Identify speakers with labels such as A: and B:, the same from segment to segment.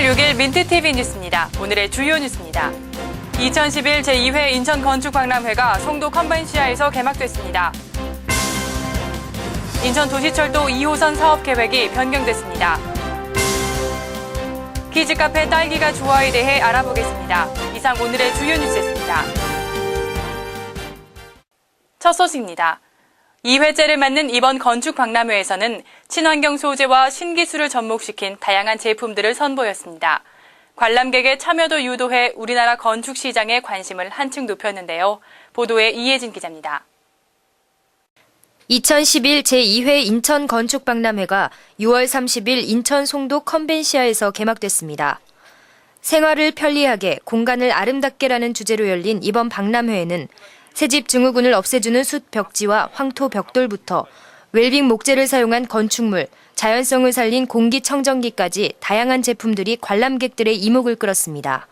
A: 16일 민트TV 뉴스입니다. 오늘의 주요 뉴스입니다. 2011 제2회 인천 건축박람회가 송도 컨벤시아에서 개막됐습니다. 인천 도시철도 2호선 사업 계획이 변경됐습니다. 키즈카페 딸기가 좋아에 대해 알아보겠습니다. 이상 오늘의 주요 뉴스였습니다. 첫 소식입니다. 2회째를 맞는 이번 건축 박람회에서는 친환경 소재와 신기술을 접목시킨 다양한 제품들을 선보였습니다. 관람객의 참여도 유도해 우리나라 건축 시장의 관심을 한층 높였는데요. 보도에 이혜진 기자입니다.
B: 2011 제2회 인천 건축 박람회가 6월 30일 인천 송도 컨벤시아에서 개막됐습니다. 생활을 편리하게 공간을 아름답게라는 주제로 열린 이번 박람회에는 새집 증후군을 없애주는 숯 벽지와 황토 벽돌부터 웰빙 목재를 사용한 건축물, 자연성을 살린 공기청정기까지 다양한 제품들이 관람객들의 이목을 끌었습니다.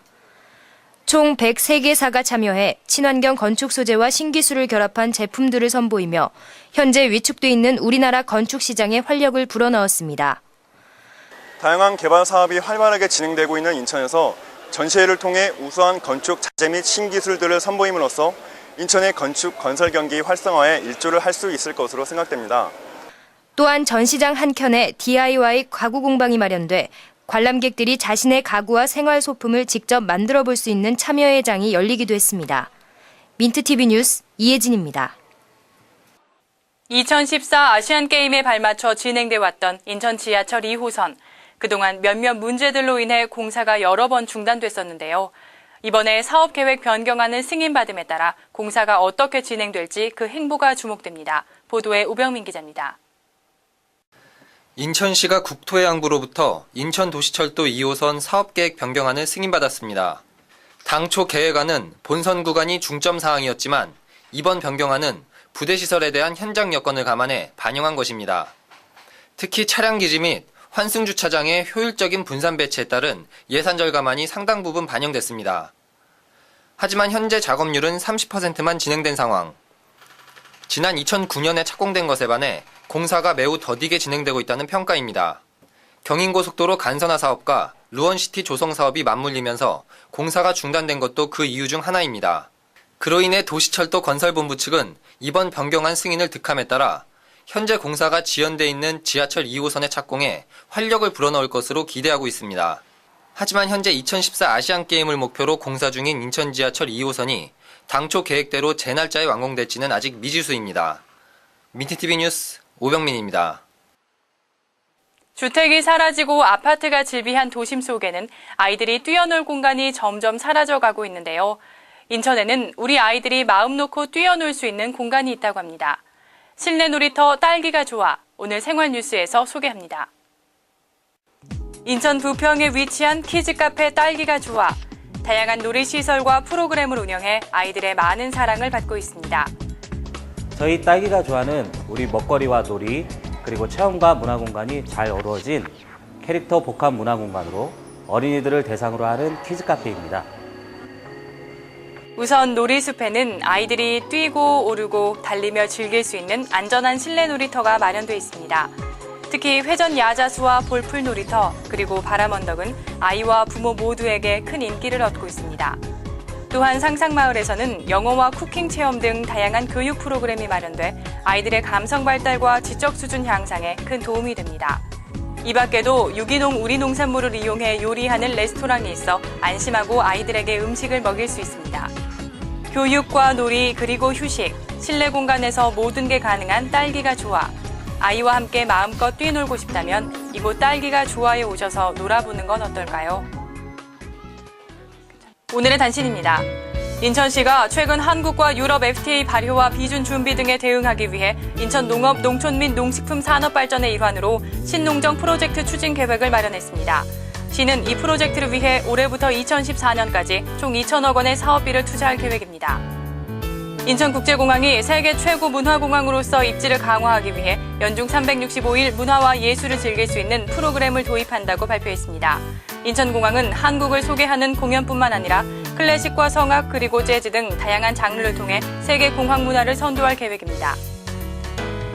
B: 총 103개사가 참여해 친환경 건축 소재와 신기술을 결합한 제품들을 선보이며 현재 위축돼 있는 우리나라 건축 시장에 활력을 불어넣었습니다.
C: 다양한 개발 사업이 활발하게 진행되고 있는 인천에서 전시회를 통해 우수한 건축 자재 및 신기술들을 선보임으로써 인천의 건축 건설 경기 활성화에 일조를 할 수 있을 것으로 생각됩니다.
B: 또한 전시장 한켠에 DIY 가구 공방이 마련돼 관람객들이 자신의 가구와 생활 소품을 직접 만들어 볼 수 있는 참여의 장이 열리기도 했습니다. 민트TV 뉴스 이혜진입니다.
A: 2014 아시안 게임에 발맞춰 진행돼 왔던 인천 지하철 2호선. 그동안 몇몇 문제들로 인해 공사가 여러 번 중단됐었는데요. 이번에 사업 계획 변경안을 승인받음에 따라 공사가 어떻게 진행될지 그 행보가 주목됩니다. 보도에 우병민 기자입니다.
D: 인천시가 국토해양부로부터 인천도시철도 2호선 사업계획 변경안을 승인받았습니다. 당초 계획안은 본선 구간이 중점 사항이었지만 이번 변경안은 부대시설에 대한 현장 여건을 감안해 반영한 것입니다. 특히 차량 기지 및 환승 주차장의 효율적인 분산 배치에 따른 예산 절감안이 상당 부분 반영됐습니다. 하지만 현재 작업률은 30%만 진행된 상황. 지난 2009년에 착공된 것에 반해 공사가 매우 더디게 진행되고 있다는 평가입니다. 경인고속도로 간선화 사업과 루원시티 조성 사업이 맞물리면서 공사가 중단된 것도 그 이유 중 하나입니다. 그로 인해 도시철도 건설본부 측은 이번 변경안 승인을 득함에 따라 현재 공사가 지연돼 있는 지하철 2호선의 착공에 활력을 불어넣을 것으로 기대하고 있습니다. 하지만 현재 2014 아시안게임을 목표로 공사 중인 인천 지하철 2호선이 당초 계획대로 제 날짜에 완공될지는 아직 미지수입니다. 민트TV 뉴스 오병민입니다.
A: 주택이 사라지고 아파트가 즐비한 도심 속에는 아이들이 뛰어놀 공간이 점점 사라져가고 있는데요. 인천에는 우리 아이들이 마음 놓고 뛰어놀 수 있는 공간이 있다고 합니다. 실내 놀이터 딸기가 좋아 오늘 생활 뉴스에서 소개합니다. 인천 부평에 위치한 키즈카페 딸기가 좋아 다양한 놀이시설과 프로그램을 운영해 아이들의 많은 사랑을 받고 있습니다.
E: 저희 딸기가 좋아하는 우리 먹거리와 놀이 그리고 체험과 문화 공간이 잘 어우러진 캐릭터 복합 문화 공간으로 어린이들을 대상으로 하는 키즈 카페입니다.
A: 우선 놀이숲에는 아이들이 뛰고 오르고 달리며 즐길 수 있는 안전한 실내 놀이터가 마련되어 있습니다. 특히 회전 야자수와 볼풀 놀이터 그리고 바람 언덕은 아이와 부모 모두에게 큰 인기를 얻고 있습니다. 또한 상상마을에서는 영어와 쿠킹 체험 등 다양한 교육 프로그램이 마련돼 아이들의 감성 발달과 지적 수준 향상에 큰 도움이 됩니다. 이 밖에도 유기농 우리 농산물을 이용해 요리하는 레스토랑이 있어 안심하고 아이들에게 음식을 먹일 수 있습니다. 교육과 놀이 그리고 휴식, 실내 공간에서 모든 게 가능한 딸기가 좋아. 아이와 함께 마음껏 뛰놀고 싶다면 이곳 딸기가 좋아에 오셔서 놀아보는 건 어떨까요? 오늘의 단신입니다. 인천시가 최근 한국과 유럽 FTA 발효와 비준 준비 등에 대응하기 위해 인천 농업, 농촌 및 농식품 산업 발전의 일환으로 신농정 프로젝트 추진 계획을 마련했습니다. 시는 이 프로젝트를 위해 올해부터 2014년까지 총 2천억 원의 사업비를 투자할 계획입니다. 인천국제공항이 세계 최고 문화공항으로서 입지를 강화하기 위해 연중 365일 문화와 예술을 즐길 수 있는 프로그램을 도입한다고 발표했습니다. 인천공항은 한국을 소개하는 공연뿐만 아니라 클래식과 성악 그리고 재즈 등 다양한 장르를 통해 세계 공항 문화를 선도할 계획입니다.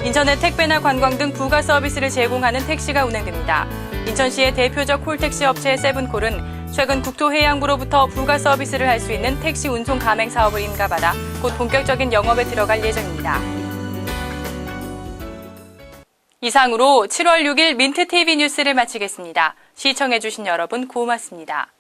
A: 인천의 택배나 관광 등 부가 서비스를 제공하는 택시가 운행됩니다. 인천시의 대표적 콜택시 업체 세븐콜은 최근 국토해양부로부터 부가 서비스를 할 수 있는 택시 운송 가맹 사업을 인가받아 곧 본격적인 영업에 들어갈 예정입니다. 이상으로 7월 6일 민트TV 뉴스를 마치겠습니다. 시청해주신 여러분 고맙습니다.